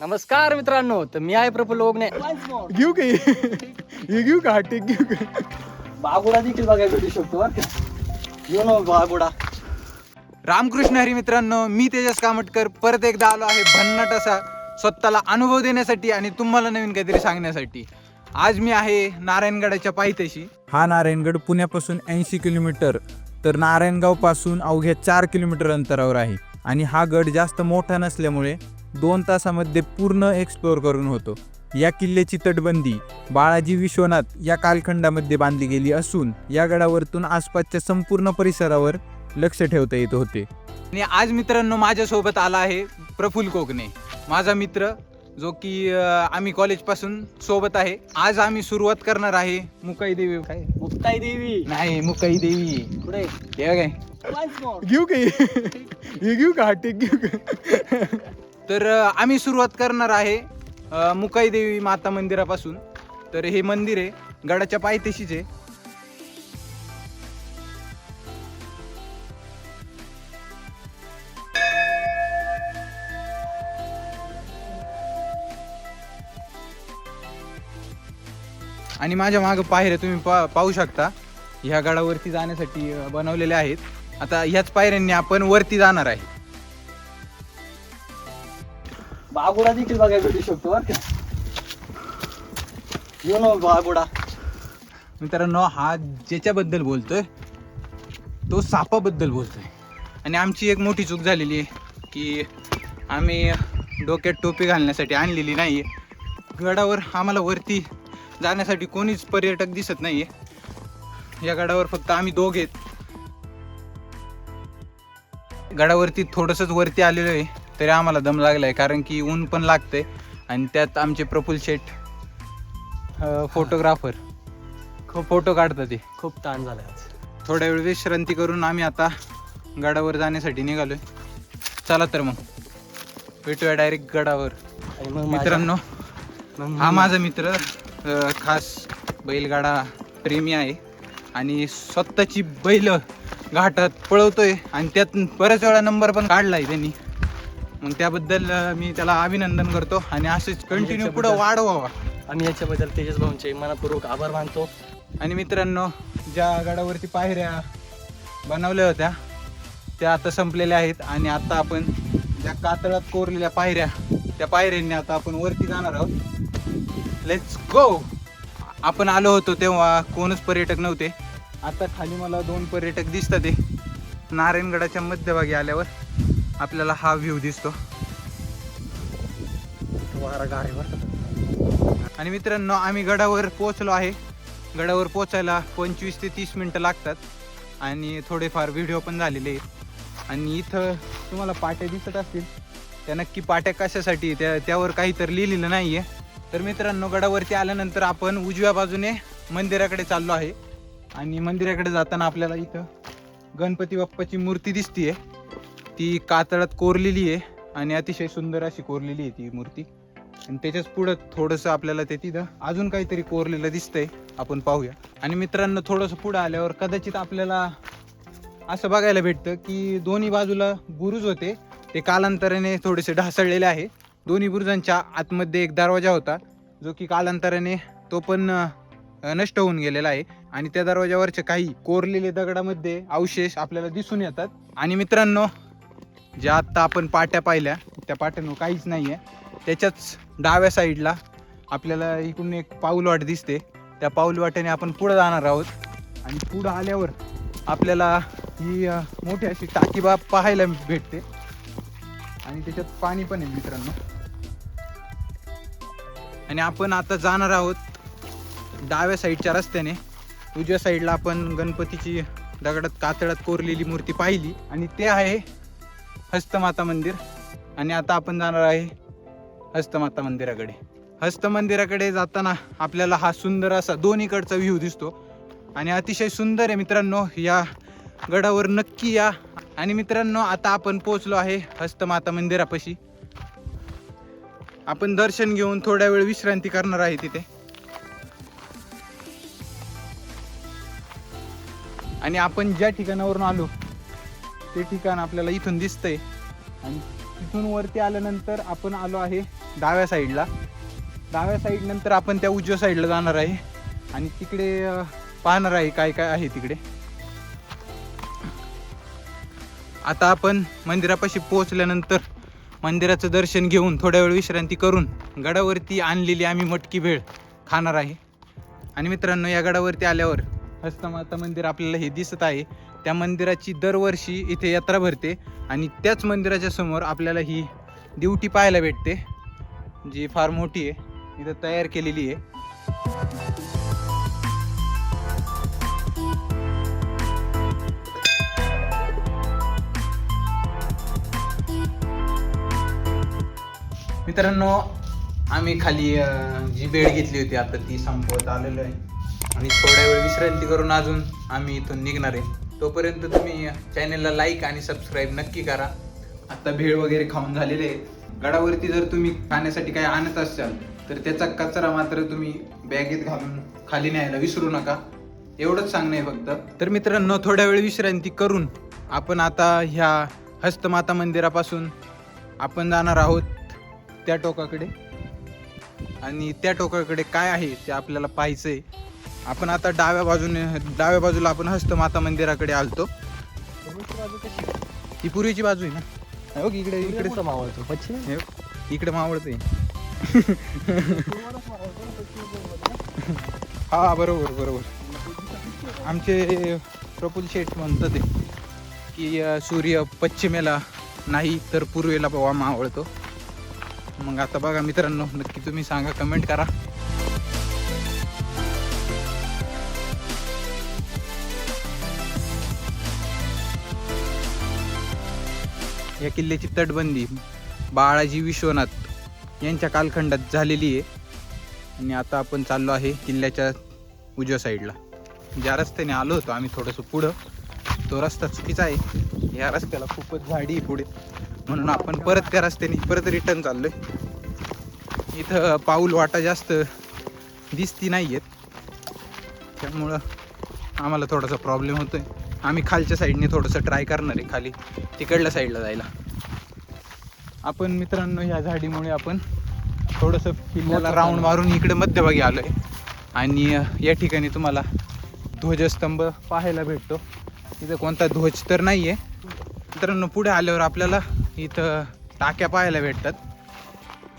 नमस्कार मित्रांनो तर मी आहे प्रफुल्ल ओगणे. घेऊ का हे? घेऊ का टेक? घेऊ का? बागुडा देखील बघायला भेटू शकतो बरं का. यो ना बागुडा. रामकृष्ण हरी मित्रांनो मी तेजस कामटकर परत एकदा आलो आहे भन्नाट असा स्वतःला अनुभव देण्यासाठी आणि तुम्हाला नवीन काहीतरी सांगण्यासाठी. आज मी आहे नारायणगडाच्या पायथ्याशी. हा नारायणगड पुण्यापासून ऐंशी किलोमीटर तर नारायणगावपासून अवघ्या चार किलोमीटर अंतरावर आहे. आणि हा गड जास्त मोठा नसल्यामुळे दोन तासामध्ये पूर्ण एक्सप्लोअर करून होतो. या किल्ल्याची तटबंदी बाळाजी विश्वनाथ या कालखंडामध्ये बांधली गेली असून या गडावरतून आसपासच्या संपूर्ण परिसरावर लक्ष ठेवता येत होते. आणि आज मित्रांनो माझ्यासोबत आला आहे प्रफुल्ल कोकणे. माझा मित्र जो की आम्ही कॉलेजपासून सोबत आहे. आज आम्ही सुरुवात करणार आहे मुकाई देवी. काय? मुक्ताई देवी. नाही मुकाई देवी. पुढे काय घेऊ का हे? घेऊ का? टेक घेऊ का? तर आम्ही सुरुवात करणार आहे मुकाईदेवी मुकाई देवी माता मंदिरापासून. तर हे मंदिर आहे गडाच्या पायथ्याशीच आहे. आणि माझ्या मागं पायऱ्या तुम्ही पा पाहू शकता. ह्या गडावरती जाण्यासाठी बनवलेल्या आहेत. आता ह्याच पायऱ्यांनी आपण वरती जाणार आहे. बागुडा देखील बघायला भेटू शकतो बरं का. यो ना बागुडा मित्रांनो हा ज्याच्याबद्दल बोलतोय तो सापाबद्दल बोलतोय. आणि आमची एक मोठी चूक झालेली आहे की आम्ही डोक्यात टोपी घालण्यासाठी आणलेली नाही आहे गडावर आम्हाला वरती जाण्यासाठी कोणीच पर्यटक दिसत नाही आहे या गडावर फक्त आम्ही दोघे गडावरती थोडंसंच वरती आलेलो आहे. तरी आम्हाला दम लागला आहे कारण की ऊन पण लागतंय. आणि त्यात आमचे प्रफुल शेठ फोटोग्राफर खूप फोटो काढतात ते. खूप ताण झाला आज. थोड्या वेळ विश्रांती करून आम्ही आता गडावर जाण्यासाठी निघालोय. चला तर मग. भेटूया डायरेक्ट गडावर. मित्रांनो हा माझा मित्र खास बैलगाडा प्रेमी आहे. आणि स्वतःची बैल घाटात पळवतोय. आणि त्यात बऱ्याच वेळा नंबर पण काढलाय त्यांनी. मग त्याबद्दल मी त्याला अभिनंदन करतो आणि असेच कंटिन्यू पुढं वाढवावा. आम्ही याच्याबद्दल तेजस भाऊंचे मनपूर्वक आभार मानतो. आणि मित्रांनो ज्या गडावरती पायऱ्या बनवल्या होत्या त्या आता संपलेल्या आहेत आणि आता आपण ज्या कातळात कोरलेल्या पायऱ्या त्या पायऱ्यांनी आता आपण वरती जाणार आहोत. लेट्स गो आपण आलो होतो तेव्हा कोणच पर्यटक नव्हते. आता खाली मला दोन पर्यटक दिसतात ते नारायणगडाच्या मध्यभागी आल्यावर. आपल्याला हा व्ह्यू दिसतो. वारा का. आणि मित्रांनो आम्ही गडावर पोहोचलो आहे. गडावर पोचायला पंचवीस ते तीस मिनटं लागतात. आणि थोडेफार व्हिडिओ पण झालेले आहेत. आणि इथं तुम्हाला पाट्या दिसत असतील. त्या नक्की पाट्या कशासाठी त्या त्यावर काही तर लिहिलेलं नाही आहे तर मित्रांनो गडावरती आल्यानंतर आपण उजव्या बाजूने मंदिराकडे चाललो आहे. आणि मंदिराकडे जाताना आपल्याला इथं गणपती बाप्पाची मूर्ती दिसतीये. ती कातळात कोरलेली आहे आणि अतिशय सुंदर अशी कोरलेली आहे ती मूर्ती. आणि त्याच्याच पुढं थोडंसं आपल्याला ते तिथं अजून काहीतरी कोरलेलं दिसतंय. आपण पाहूया. आणि मित्रांनो थोडंसं पुढं आल्यावर कदाचित आपल्याला असं बघायला भेटतं की दोन्ही बाजूला बुरुज होते. ते कालांतराने थोडेसे ढासळलेले आहे. दोन्ही बुरुजांच्या आतमध्ये एक दरवाजा होता. जो की कालांतराने तो पण नष्ट होऊन गेलेला आहे. आणि त्या दरवाजावरचे काही कोरलेले दगडामध्ये अवशेष आपल्याला दिसून येतात. आणि मित्रांनो ज्या आत्ता आपण पाट्या पाहिल्या त्या पाट्यांवर काहीच नाही आहे त्याच्याच डाव्या साईडला आपल्याला इकडून एक पाऊलवाट दिसते. त्या पाऊलवाटेने आपण पुढं जाणार आहोत. आणि पुढं आल्यावर आपल्याला ही मोठी अशी टाकीबा पाहायला भेटते. आणि त्याच्यात पाणी पण आहे मित्रांनो. आणि आपण आता जाणार आहोत डाव्या साईडच्या रस्त्याने. उजव्या साईडला आपण गणपतीची दगडात कातळात कोरलेली मूर्ती पाहिली. आणि ते आहे हस्तमाता मंदिर. आणि आता आपण जाणार आहे हस्तमाता मंदिराकडे. हस्त मंदिराकडे जाताना आपल्याला हा सुंदर असा दोन्हीकडचा व्ह्यू दिसतो. आणि अतिशय सुंदर आहे मित्रांनो या गडावर नक्की या. आणि मित्रांनो आता आपण पोहोचलो आहे हस्तमाता मंदिरापाशी. आपण दर्शन घेऊन थोड्या वेळ विश्रांती करणार आहे तिथे. आणि आपण ज्या ठिकाणावरून आलो ते ठिकाण आपल्याला इथून दिसतंय. आणि तिथून वरती आल्यानंतर आपण आलो आहे डाव्या साईडला. डाव्या साईड नंतर आपण त्या उजव्या साईडला जाणार आहे. आणि तिकडे पाहणार आहे काय काय आहे तिकडे. आता आपण मंदिरापाशी पोहोचल्यानंतर मंदिराचं दर्शन घेऊन थोड्या वेळ विश्रांती करून गडावरती आणलेली आम्ही मटकी भेळ खाणार आहे. आणि मित्रांनो या गडावरती आल्यावर हस्तमाता मंदिर आपल्याला हे दिसत आहे. त्या मंदिराची दरवर्षी इथे यात्रा भरते आणि त्याच मंदिराच्या समोर आपल्याला ही ड्युटी पाहायला भेटते जी फार मोठी आहे. इथं तयार केलेली आहे. मित्रांनो आम्ही खाली जी बेड घेतली होती आता ती संपवत आलेलो आहे. आणि थोड्या वेळ विश्रांती करून अजून आम्ही इथून निघणार आहे. तोपर्यंत तुम्ही चॅनलला लाईक आणि सबस्क्राईब नक्की करा. आता भेळ वगैरे खाऊन झालेले आहे गडावरती जर तुम्ही खाण्यासाठी काही आणत असाल तर त्याचा कचरा मात्र तुम्ही बॅगेत घालून खाली न्यायला विसरू नका. एवढंच सांगणं आहे फक्त. तर मित्रांनो थोड्या वेळ विश्रांती करून आपण आता ह्या हस्तमाता मंदिरापासून आपण जाणार आहोत त्या टोकाकडे. आणि त्या टोकाकडे काय आहे ते आपल्याला पाहायचं आहे आपण आता डाव्या बाजूने डाव्या बाजूला आपण हस्तमाता मंदिराकडे आलतो. ही पूर्वीची बाजू आहे ना? हो की इकडे इकडे इकडे मावळतो पश्चिम. हे इकडे मावळते हा बरोबर बरोबर. आमचे प्रफुल शेठ म्हणतात ते की सूर्य पश्चिमेला नाही तर पूर्वेला बाबा मावळतो. मग आता बघा मित्रांनो नक्की तुम्ही सांगा कमेंट करा. या किल्ल्याची तटबंदी बाळाजी विश्वनाथ यांच्या कालखंडात झालेली आहे. आणि आता आपण चाललो आहे किल्ल्याच्या उजव्या साईडला. ज्या रस्त्याने आलो होतो आम्ही थोडंसं पुढं. तो रस्ता चुकीचा आहे. या रस्त्याला खूपच झाडी आहे पुढे. म्हणून आपण परत त्या रस्त्याने परत रिटर्न चाललोय. इथं पाऊल वाटा जास्त दिसती नाही आहेत त्यामुळं आम्हाला थोडासा प्रॉब्लेम होतोय. आम्ही खालच्या साईडने थोडंसं ट्राय करणार आहे खाली. तिकडल्या साईडला जायला. आपण मित्रांनो ह्या झाडीमुळे आपण थोडंसं किल्ल्याला राऊंड मारून इकडे मध्यभागी आलोय. आणि अं, या ठिकाणी तुम्हाला ध्वजस्तंभ पाहायला भेटतो. इथं कोणता ध्वज तर नाही आहे मित्रांनो पुढे आल्यावर आपल्याला इथं टाक्या पाहायला भेटतात.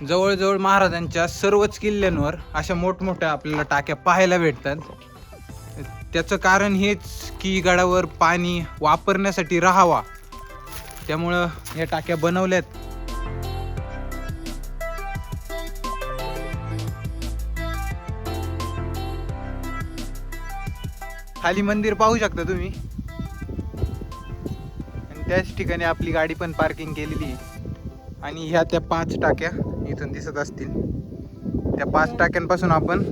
जवळजवळ महाराजांच्या सर्वच किल्ल्यांवर अशा मोठमोठ्या आपल्याला टाक्या पाहायला भेटतात. त्याचं कारण हेच की गडावर पाणी वापरण्यासाठी राहावा. त्यामुळं या टाक्या बनवल्यात. खाली मंदिर पाहू शकता तुम्ही. आणि त्याच ठिकाणी आपली गाडी पण पार्किंग केलेली आहे. आणि ह्या त्या पाच टाक्या इथून दिसत असतील. त्या पाच टाक्यांपासून आपण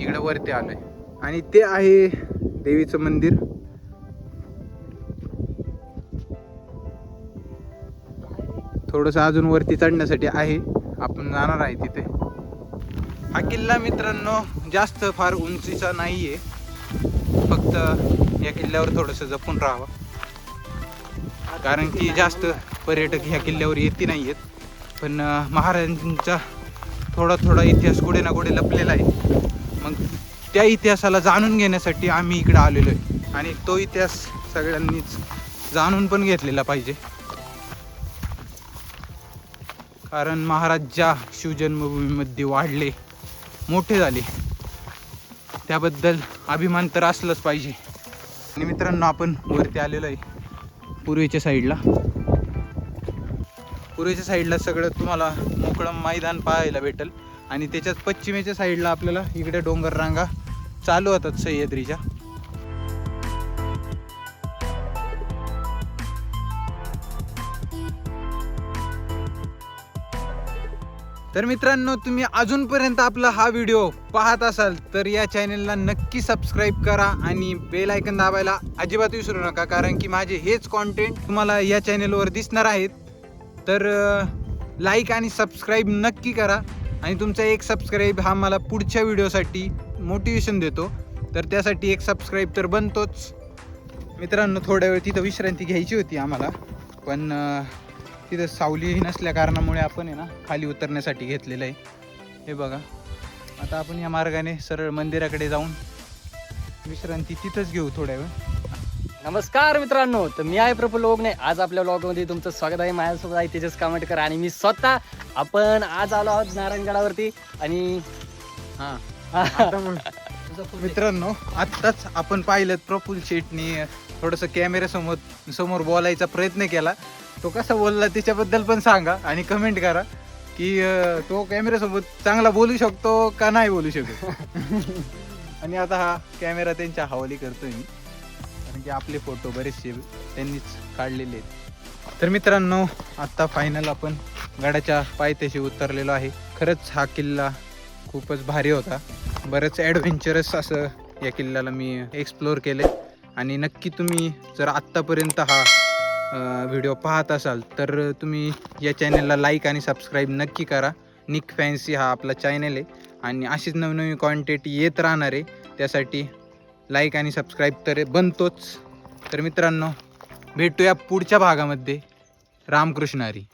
इकडे वरती आलोय. आणि ते आहे देवीचं मंदिर. थोडंसं अजून वरती चढण्यासाठी आहे. आपण जाणार आहे तिथे. हा किल्ला मित्रांनो जास्त फार उंचीचा नाही आहे फक्त या किल्ल्यावर थोडंसं जपून राहावं. कारण की जास्त पर्यटक ह्या किल्ल्यावर येते नाही आहेत पण महाराजांचा थोडा थोडा इतिहास कुठे ना कुठे लपलेला आहे. मग त्या इतिहासाला जाणून घेण्यासाठी आम्ही इकडे आलेलो आहे. आणि तो इतिहास सगळ्यांनीच जाणून पण घेतलेला पाहिजे. कारण महाराज ज्या शिवजन्मभूमीमध्ये वाढले मोठे झाले. त्याबद्दल अभिमान तर असलंच पाहिजे. आणि मित्रांनो आपण वरती आलेलो आहे पूर्वेच्या साईडला. पूर्वेच्या साईडला सगळं तुम्हाला मोकळं मैदान पाहायला भेटेल. आणि त्याच्यात पश्चिमेच्या साईडला आपल्याला इकडे डोंगर रांगा चालू होतात सह्याद्रीच्या. तर मित्रांनो तुम्ही अजूनपर्यंत आपला हा व्हिडिओ पाहत असाल तर या चॅनलला नक्की सबस्क्राईब करा आणि बेल ऐकन दाबायला अजिबात विसरू नका कारण की माझे हेच कॉन्टेंट तुम्हाला या चॅनलवर दिसणार आहेत. तर लाईक आणि सबस्क्राईब नक्की करा आणि तुमचा एक सबस्क्राईब हा मला पुढच्या व्हिडिओसाठी मोटिवेशन देतो. तर त्यासाठी एक सबस्क्राईब तर बनतोच. मित्रांनो थोड्या वेळ तिथं विश्रांती घ्यायची होती आम्हाला. पण तिथं सावली नसल्या कारणामुळे आपण आहे ना खाली उतरण्यासाठी घेतलेलं आहे. हे बघा. आता आपण या मार्गाने सरळ मंदिराकडे जाऊन विश्रांती तिथंच घेऊ थोड्या वेळ. नमस्कार मित्रांनो तर मी आहे प्रफुल्ल ओगणे. आज आपल्या ब्लॉगमध्ये तुमचं स्वागत आहे. माझ्यासोबत आहे तेजस कामटकर आणि मी स्वतः. आपण आज आलो आहोत नारायणगडावरती आणि हां मित्रांनो आत्ताच आपण पाहिलं प्रफुल शेटनी थोडंसं कॅमेऱ्यासमोर समोर बोलायचा प्रयत्न केला. तो कसा बोलला त्याच्याबद्दल पण सांगा आणि कमेंट करा की अं, तो कॅमेऱ्यासोबत चांगला बोलू शकतो का नाही बोलू शकतो? आणि आता हा कॅमेरा त्यांच्या हवाली करतोय मी. कारण की आपले फोटो बरेचसे त्यांनीच काढलेले आहेत. तर मित्रांनो आत्ता फायनल आपण गडाच्या पायथ्याशी उतरलेलो आहे. खरंच हा किल्ला खूपच भारी होता. बरंच ॲडव्हेंचरस असं या किल्ल्याला मी एक्सप्लोअर केले आणि नक्की तुम्ही जर आत्तापर्यंत हा व्हिडिओ पाहत असाल तर तुम्ही या चॅनलला लाईक आणि सबस्क्राईब नक्की करा. निक फॅन्सी हा आपला चॅनल आहे. आणि अशीच नवनवीन कॉन्टेंट येत राहणार आहे. त्यासाठी लाईक आणि सबस्क्राईब तर बनतोच. तर मित्रांनो भेटूया पुढच्या भागामध्ये. रामकृष्ण हरी.